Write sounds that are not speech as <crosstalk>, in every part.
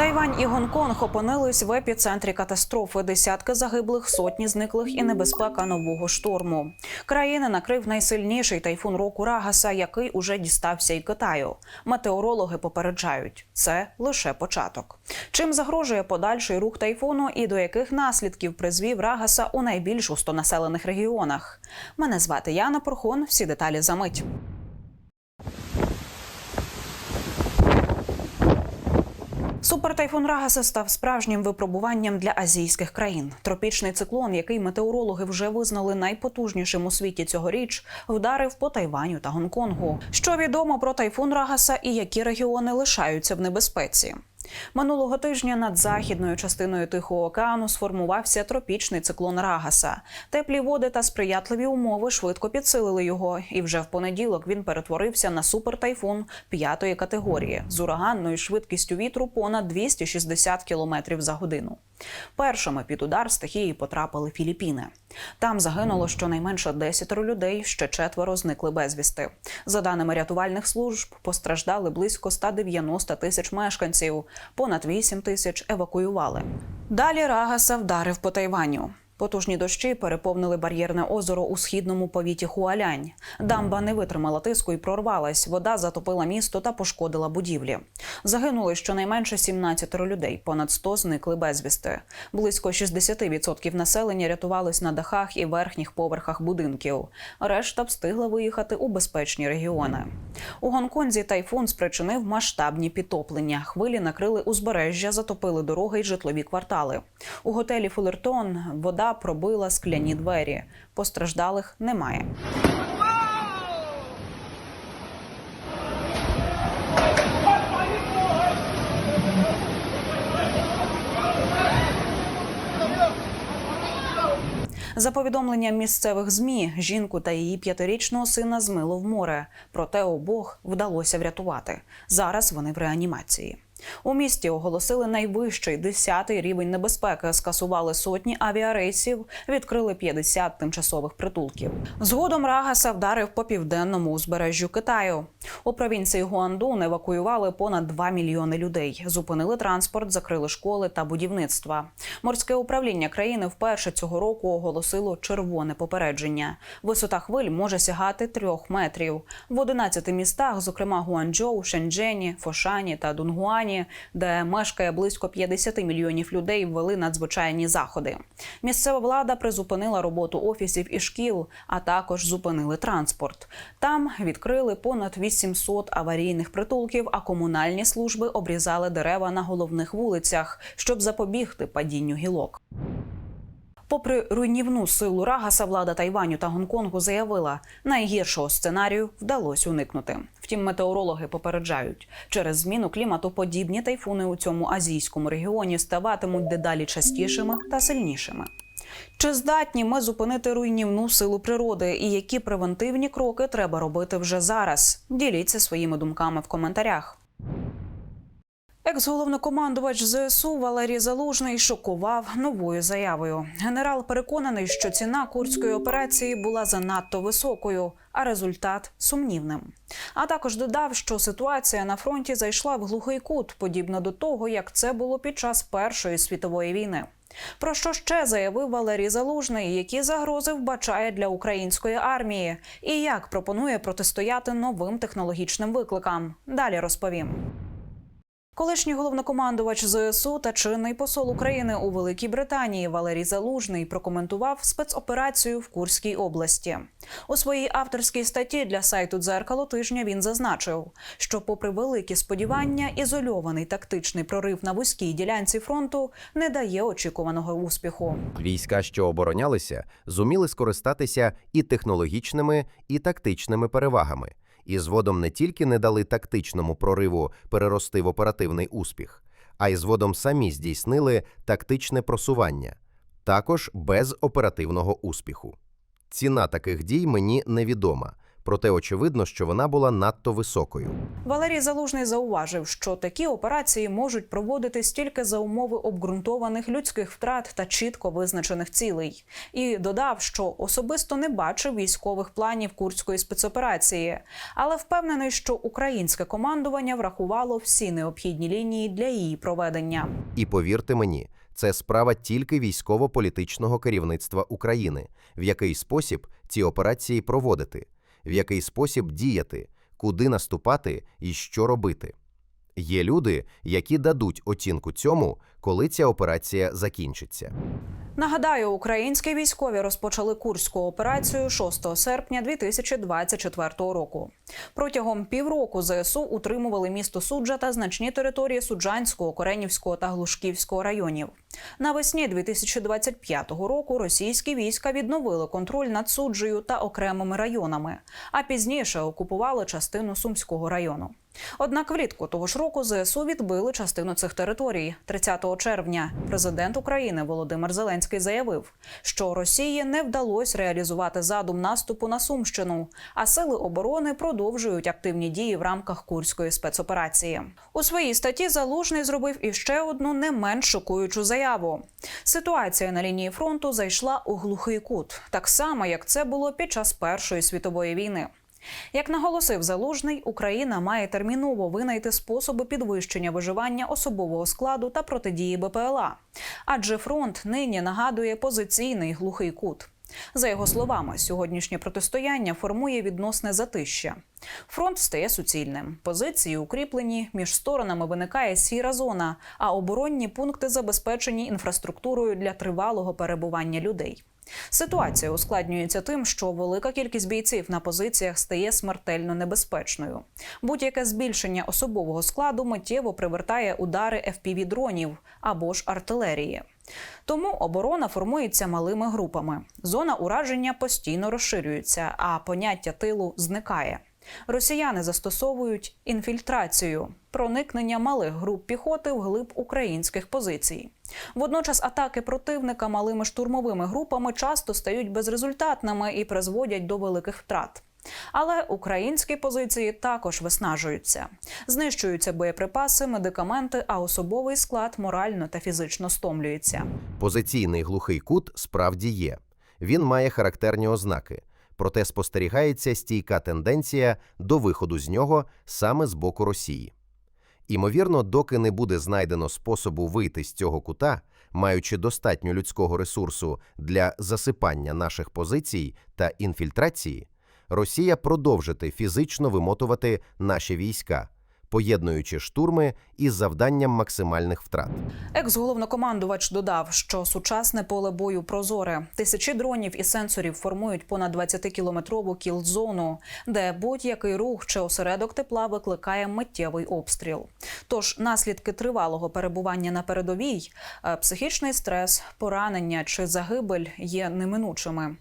Тайвань і Гонконг опинились в епіцентрі катастрофи. Десятки загиблих, сотні зниклих і небезпека нового шторму. Країни накрив найсильніший тайфун року Рагаса, який уже дістався і Китаю. Метеорологи попереджають, це лише початок. Чим загрожує подальший рух тайфуну і до яких наслідків призвів Рагаса у найбільш густонаселених регіонах? Мене звати Яна Порхон. Всі деталі за мить. Супертайфун Рагаса став справжнім випробуванням для азійських країн. Тропічний циклон, який метеорологи вже визнали найпотужнішим у світі цьогоріч, вдарив по Тайваню та Гонконгу. Що відомо про тайфун Рагаса і які регіони лишаються в небезпеці? Минулого тижня над західною частиною Тихого океану сформувався тропічний циклон Рагаса. Теплі води та сприятливі умови швидко підсилили його, і вже в понеділок він перетворився на супертайфун п'ятої категорії з ураганною швидкістю вітру понад 260 км за годину. Першими під удар стихії потрапили Філіппіни. Там загинуло щонайменше 10 людей, ще четверо зникли безвісти. За даними рятувальних служб, постраждали близько 190 тисяч мешканців, понад 8 тисяч евакуювали. Далі Рагаса вдарив по Тайваню. Потужні дощі переповнили бар'єрне озеро у східному повіті Хуалянь. Дамба не витримала тиску і прорвалась. Вода затопила місто та пошкодила будівлі. Загинули щонайменше 17 людей, понад 100 зникли безвісти. Близько 60% населення рятувались на дахах і верхніх поверхах будинків. Решта встигла виїхати у безпечні регіони. У Гонконзі тайфун спричинив масштабні підтоплення. Хвилі накрили узбережжя, затопили дороги й житлові квартали. У готелі Фулертон вода пробила скляні двері. Постраждалих немає. За повідомленням місцевих змі, жінку та її п'ятирічного сина змило в море. Проте обох вдалося врятувати. Зараз вони в реанімації. У місті оголосили найвищий 10-й рівень небезпеки. Скасували сотні авіарейсів, відкрили 50 тимчасових притулків. Згодом Рагаса вдарив по південному узбережжю Китаю. У провінції Гуандун евакуювали понад 2 мільйони людей. Зупинили транспорт, закрили школи та будівництва. Морське управління країни вперше цього року оголосило червоне попередження. Висота хвиль може сягати трьох метрів. В 11 містах, зокрема Гуанчжоу, Шенджені, Фошані та Дунгуані, де мешкає близько 50 мільйонів людей, ввели надзвичайні заходи. Місцева влада призупинила роботу офісів і шкіл, а також зупинили транспорт. Там відкрили понад 800 аварійних притулків, а комунальні служби обрізали дерева на головних вулицях, щоб запобігти падінню гілок. Попри руйнівну силу Рагаса, влада Тайваню та Гонконгу заявила, найгіршого сценарію вдалося уникнути. Втім, метеорологи попереджають, через зміну клімату подібні тайфуни у цьому азійському регіоні ставатимуть дедалі частішими та сильнішими. Чи здатні ми зупинити руйнівну силу природи і які превентивні кроки треба робити вже зараз? Діліться своїми думками в коментарях. Екс-головнокомандувач ЗСУ Валерій Залужний шокував новою заявою. Генерал переконаний, що ціна курської операції була занадто високою, а результат сумнівним. А також додав, що ситуація на фронті зайшла в глухий кут, подібно до того, як це було під час Першої світової війни. Про що ще заявив Валерій Залужний, які загрози вбачає для української армії, і як пропонує протистояти новим технологічним викликам. Далі розповім. Колишній головнокомандувач ЗСУ та чинний посол України у Великій Британії Валерій Залужний прокоментував спецоперацію в Курській області. У своїй авторській статті для сайту дзеркало тижня він зазначив, що, попри великі сподівання, ізольований тактичний прорив на вузькій ділянці фронту не дає очікуваного успіху. Війська, що оборонялися, зуміли скористатися і технологічними, і тактичними перевагами, і згодом не тільки не дали тактичному прориву перерости в оперативний успіх, а й згодом самі здійснили тактичне просування, також без оперативного успіху. Ціна таких дій мені невідома. Проте очевидно, що вона була надто високою. Валерій Залужний зауважив, що такі операції можуть проводитись тільки за умови обґрунтованих людських втрат та чітко визначених цілей. І додав, що особисто не бачив військових планів курської спецоперації, але впевнений, що українське командування врахувало всі необхідні лінії для її проведення. І повірте мені, це справа тільки військово-політичного керівництва України, в який спосіб ці операції проводити, в який спосіб діяти, куди наступати і що робити. Є люди, які дадуть оцінку цьому, коли ця операція закінчиться. Нагадаю, українські військові розпочали курську операцію 6 серпня 2024 року. Протягом півроку ЗСУ утримували місто Суджа та значні території Суджанського, Коренівського та Глушківського районів. Навесні 2025 року російські війська відновили контроль над суджею та окремими районами, а пізніше окупували частину Сумського району. Однак влітку того ж року ЗСУ відбили частину цих територій. 30 червня президент України Володимир Зеленський заявив, що Росії не вдалося реалізувати задум наступу на Сумщину, а сили оборони продовжують активні дії в рамках курської спецоперації. У своїй статті Залужний зробив іще одну не менш шокуючу заяву. Ситуація на лінії фронту зайшла у глухий кут, так само як це було під час Першої світової війни. Як наголосив Залужний, Україна має терміново винайти способи підвищення виживання особового складу та протидії БПЛА, адже фронт нині нагадує позиційний глухий кут. За його словами, сьогоднішнє протистояння формує відносне затища. Фронт стає суцільним, позиції укріплені, між сторонами виникає сіра зона, а оборонні пункти забезпечені інфраструктурою для тривалого перебування людей. Ситуація ускладнюється тим, що велика кількість бійців на позиціях стає смертельно небезпечною. Будь-яке збільшення особового складу миттєво привертає удари fpv дронів або ж артилерії. Тому оборона формується малими групами. Зона ураження постійно розширюється, а поняття тилу зникає. Росіяни застосовують інфільтрацію, проникнення малих груп піхоти в глиб українських позицій. Водночас атаки противника малими штурмовими групами часто стають безрезультатними і призводять до великих втрат. Але українські позиції також виснажуються, знищуються боєприпаси, медикаменти, а особовий склад морально та фізично стомлюється. Позиційний глухий кут справді є. Він має характерні ознаки, проте спостерігається стійка тенденція до виходу з нього саме з боку Росії. Імовірно, доки не буде знайдено способу вийти з цього кута, маючи достатньо людського ресурсу для засипання наших позицій та інфільтрації, Росія продовжити фізично вимотувати наші війська, поєднуючи штурми із завданням максимальних втрат. Екс-головнокомандувач додав, що сучасне поле бою прозоре. Тисячі дронів і сенсорів формують понад 20-кілометрову кіл-зону, де будь-який рух чи осередок тепла викликає миттєвий обстріл. Тож наслідки тривалого перебування на передовій, е, психічний стрес, поранення чи загибель є неминучими.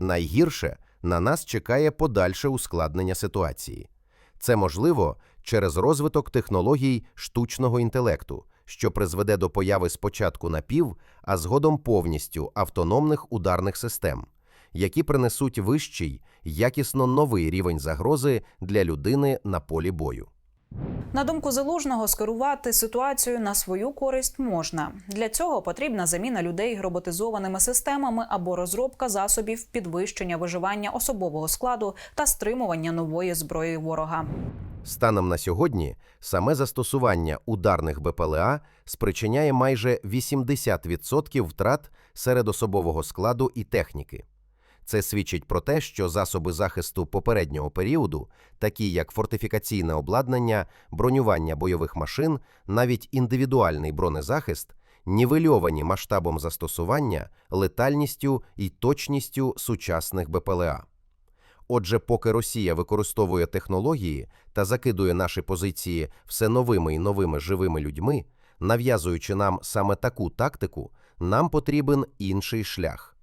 Найгірше на нас чекає подальше ускладнення ситуації. Це можливо через розвиток технологій штучного інтелекту, що призведе до появи спочатку напів, а згодом повністю автономних ударних систем, які принесуть вищий, якісно новий рівень загрози для людини на полі бою. На думку залужного, скерувати ситуацію на свою користь можна. Для цього потрібна заміна людей роботизованими системами або розробка засобів підвищення виживання особового складу та стримування нової зброї ворога. Станом на сьогодні саме застосування ударних БПЛА спричиняє майже 80% втрат серед особового складу і техніки. Це свідчить про те, що засоби захисту попереднього періоду, такі як фортифікаційне обладнання, бронювання бойових машин, навіть індивідуальний бронезахист, нівельовані масштабом застосування, летальністю і точністю сучасних БПЛА. Отже, поки Росія використовує технології та закидує наші позиції все новими і новими живими людьми, нав'язуючи нам саме таку тактику, нам потрібен інший шлях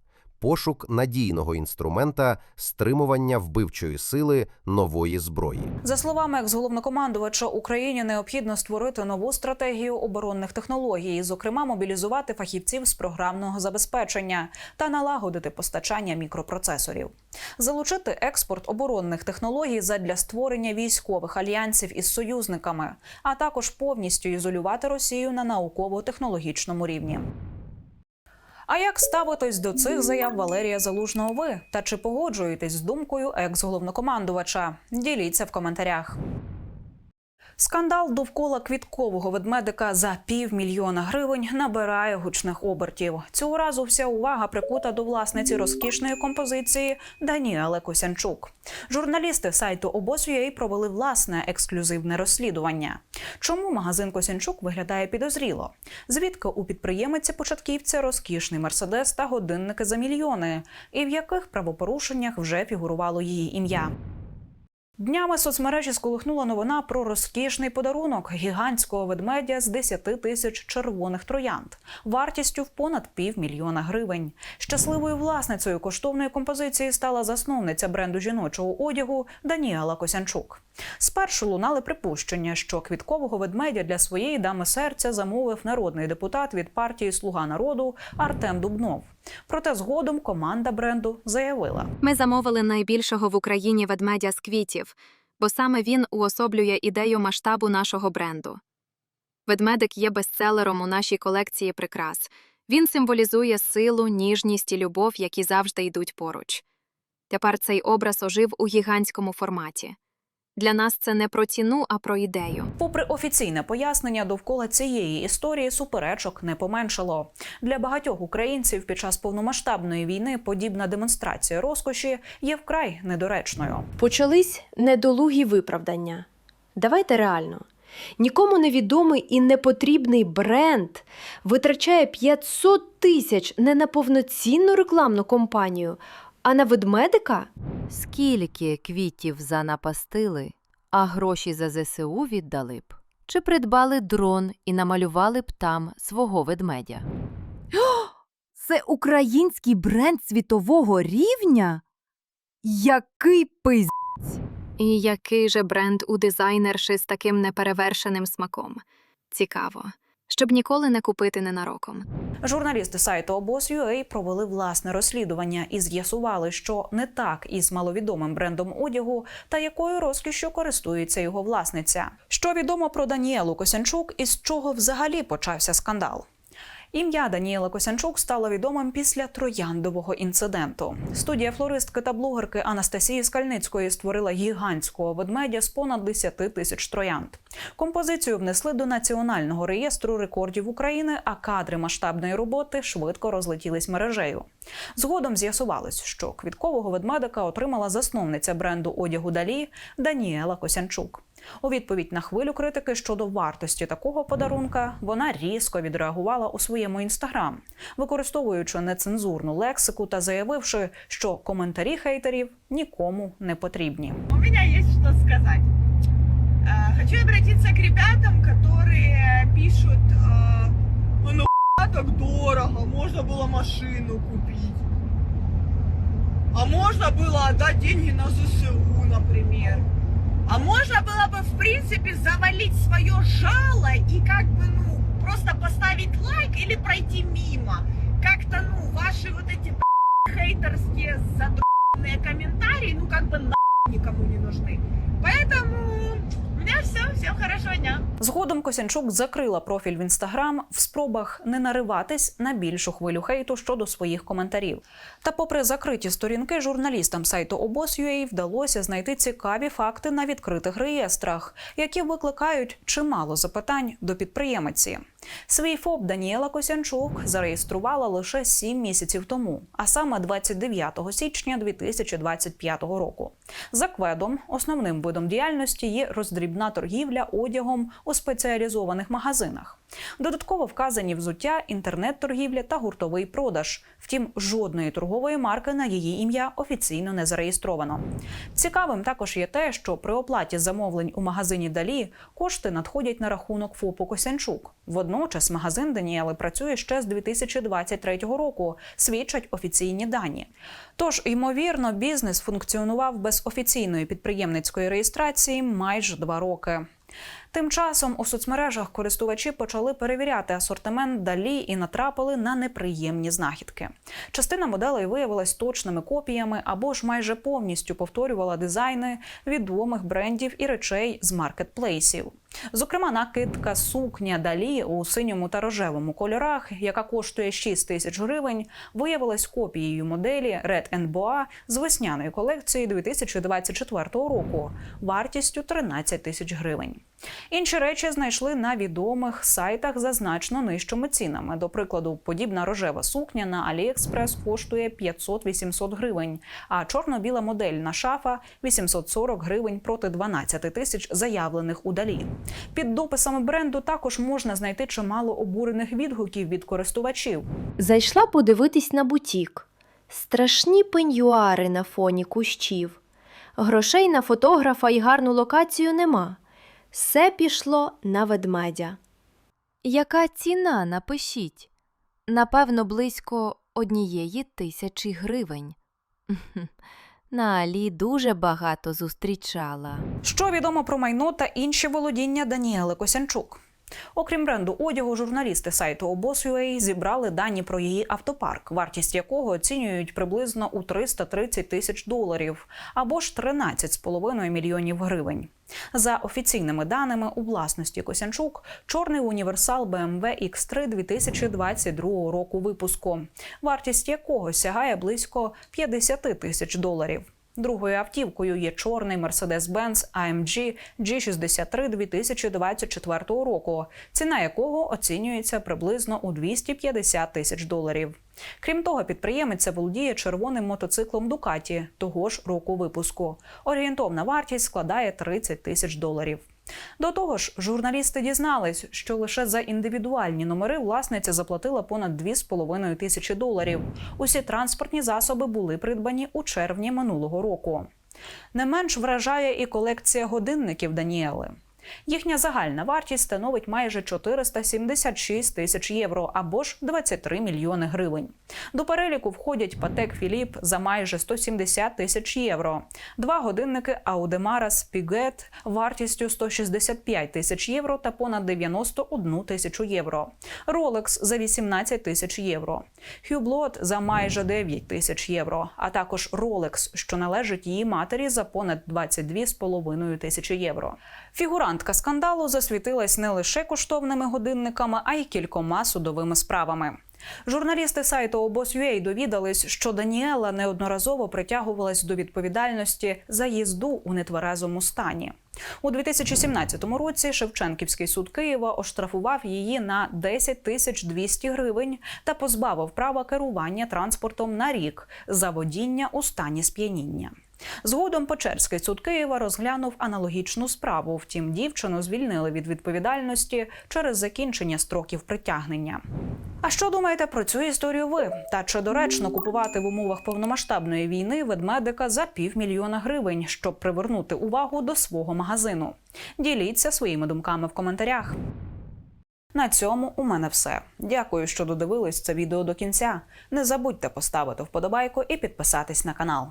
пошук надійного інструмента стримування вбивчої сили нової зброї. За словами екс-головнокомандувача, Україні необхідно створити нову стратегію оборонних технологій, зокрема мобілізувати фахівців з програмного забезпечення та налагодити постачання мікропроцесорів, залучити експорт оборонних технологій задля створення військових альянсів із союзниками, а також повністю ізолювати Росію на науково-технологічному рівні. А як ставитесь до цих заяв Валерія Залужного ви? Та чи погоджуєтесь з думкою екс-головнокомандувача? Діліться в коментарях. Скандал довкола квіткового ведмедика за півмільйона гривень набирає гучних обертів. Цього разу вся увага прикута до власниці розкішної композиції Даніели Косянчук. Журналісти сайту обоз.ua провели власне ексклюзивне розслідування. Чому магазин Косянчук виглядає підозріло? Звідки у підприємиці початківця розкішний мерседес та годинники за мільйони? І в яких правопорушеннях вже фігурувало її ім'я? Днями соцмережі сколихнула новина про розкішний подарунок гігантського ведмедя з 10 тисяч червоних троянд, вартістю в понад півмільйона гривень. Щасливою власницею коштовної композиції стала засновниця бренду жіночого одягу Даніела Косянчук. Спершу лунали припущення, що квіткового ведмедя для своєї дами серця замовив народний депутат від партії Слуга народу Артем Дубнов. Проте згодом команда бренду заявила. Ми замовили найбільшого в Україні ведмедя з квітів, бо саме він уособлює ідею масштабу нашого бренду. Ведмедик є бестселером у нашій колекції прикрас. Він символізує силу, ніжність і любов, які завжди йдуть поруч. Тепер цей образ ожив у гігантському форматі. Для нас це не про ціну, а про ідею. Попри офіційне пояснення, довкола цієї історії суперечок не поменшало. Для багатьох українців під час повномасштабної війни подібна демонстрація розкоші є вкрай недоречною. Почались недолугі виправдання. Давайте реально. Нікому невідомий і непотрібний бренд витрачає 500 тисяч не на повноцінну рекламну кампанію, а на ведмедика? Скільки квітів занапастили, а гроші за ЗСУ віддали б? Чи придбали дрон і намалювали б там свого ведмедя? Це український бренд світового рівня? Який пиз... І який же бренд у дизайнерши з таким неперевершеним смаком? Цікаво. Щоб ніколи не купити ненароком. Журналісти сайту обоз.ua провели власне розслідування і з'ясували, що не так із маловідомим брендом одягу та якою розкішю користується його власниця. Що відомо про Даніелу Косянчук і з чого взагалі почався скандал? Ім'я Даніела Косянчук стало відомим після трояндового інциденту. Студія флористки та блогерки Анастасії Скальницької створила гігантського ведмедя з понад 10 тисяч троянд. Композицію внесли до національного реєстру рекордів України, а кадри масштабної роботи швидко розлетілись мережею. Згодом з'ясувалось, що квіткового ведмедика отримала засновниця бренду одягу Далі Даніела Косянчук. У відповідь на хвилю критики щодо вартості такого подарунка вона різко відреагувала у своєму інстаграм, використовуючи нецензурну лексику та заявивши, що коментарі хейтерів нікому не потрібні. У меня есть что сказать. Э, Хочу обратиться к ребятам, которые пишут, э, «А нахуя так дорого, можно было машину купить. А можно было отдать деньги на ЗСУ, например. А можно было бы, в принципе, завалить свое жало и как бы, ну, просто поставить лайк или пройти мимо. Как-то, ну, ваши вот эти Косянчук закрила профіль в інстаграм в спробах не нариватись на більшу хвилю хейту щодо своїх коментарів. Та, попри закриті сторінки, журналістам сайту Обос.ua вдалося знайти цікаві факти на відкритих реєстрах, які викликають чимало запитань до підприємиці. Свій ФОП Даніела Косянчук зареєструвала лише сім місяців тому, а саме 29 січня 2025 року. За кведом основним видом діяльності є роздрібна торгівля одягом у спеціалізованих магазинах. Додатково вказані взуття, інтернет-торгівля та гуртовий продаж. Втім, жодної торгової марки на її ім'я офіційно не зареєстровано. Цікавим також є те, що при оплаті замовлень у магазині Далі кошти надходять на рахунок ФОПу Косянчук. Водночас магазин Даніели працює ще з 2023 року, свідчать офіційні дані. Тож, ймовірно, бізнес функціонував без офіційної підприємницької реєстрації майже два роки. Тим часом у соцмережах користувачі почали перевіряти асортимент далі і натрапили на неприємні знахідки. Частина моделей виявилась точними копіями або ж майже повністю повторювала дизайни відомих брендів і речей з маркетплейсів. Зокрема, накидка сукня далі у синьому та рожевому кольорах, яка коштує 6 тисяч гривень, виявилась копією моделі Red Boa з весняної колекції 2024 року вартістю 13 тисяч гривень. Інші речі знайшли на відомих сайтах за значно нижчими цінами. До прикладу, подібна рожева сукня на AliExpress коштує 500-800 гривень, а чорно-біла модельна шафа 840 гривень проти 12 тисяч заявлених удалі. Під дописами бренду також можна знайти чимало обурених відгуків від користувачів. Зайшла подивитись на бутік. Страшні пеньюари на фоні кущів. Грошей на фотографа і гарну локацію нема. Все пішло на ведмедя. Яка ціна, напишіть? Напевно, близько однієї тисячі гривень. <laughs> На Алі дуже багато зустрічала. Що відомо про майно та інші володіння Даніели Косянчук? Окрім бренду одягу, журналісти сайту Obos.ua зібрали дані про її автопарк, вартість якого оцінюють приблизно у 330 тисяч доларів або ж 13,5 мільйонів гривень. За офіційними даними, у власності Косянчук чорний універсал BMW X3 2022 року випуску, вартість якого сягає близько 50 тисяч доларів. Другою автівкою є чорний Mercedes-Benz AMG G63 2024 року, ціна якого оцінюється приблизно у 250 тисяч доларів. Крім того, підприємець володіє червоним мотоциклом Ducati того ж року випуску. Орієнтовна вартість складає 30 тисяч доларів. До того ж, журналісти дізнались, що лише за індивідуальні номери власниця заплатила понад 2,5 тисячі доларів. Усі транспортні засоби були придбані у червні минулого року. Не менш вражає і колекція годинників Даніели. Їхня загальна вартість становить майже 476 тисяч євро або ж 23 мільйони гривень. До переліку входять Патек Філіп за майже 170 тисяч євро, два годинники Audemars Piguet вартістю 165 тисяч євро та понад 91 тисячу євро, Rolex за 18 тисяч євро, Hublot за майже 9 тисяч євро, а також Rolex, що належить її матері за понад 22,5 тисячі євро. Фігурантка скандалу засвітилась не лише коштовними годинниками, а й кількома судовими справами. Журналісти сайту Obos.ua довідались, що Даніела неодноразово притягувалась до відповідальності за їзду у нетверезому стані. У 2017 році Шевченківський суд Києва оштрафував її на 10 тисяч 200 гривень та позбавив права керування транспортом на рік за водіння у стані сп'яніння. Згодом Печерський суд Києва розглянув аналогічну справу. Втім, дівчину звільнили від відповідальності через закінчення строків притягнення. А що думаєте про цю історію ви? Та чи доречно купувати в умовах повномасштабної війни ведмедика за півмільйона гривень, щоб привернути увагу до свого магазину? Діліться своїми думками в коментарях. На цьому у мене все. Дякую, що додивились це відео до кінця. Не забудьте поставити вподобайку і підписатись на канал.